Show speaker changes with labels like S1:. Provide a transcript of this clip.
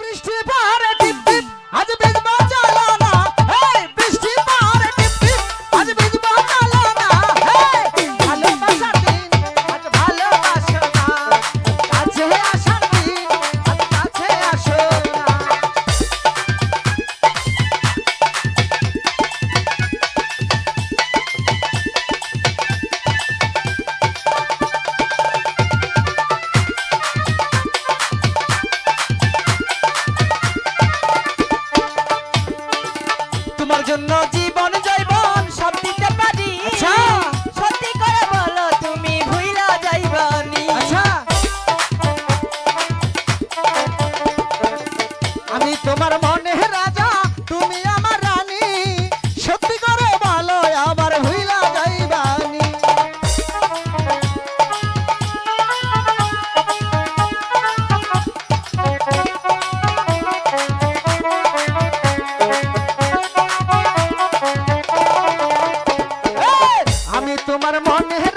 S1: বৃষ্টি পা তোমার জন্য জীবন জৈবন সব দিতে পারি।
S2: আচ্ছা।
S1: সত্যি করে বলো তুমি ভুইলা যাইবানি।
S2: আচ্ছা।
S1: আমি তোমার মনে রাজ তোমার মনে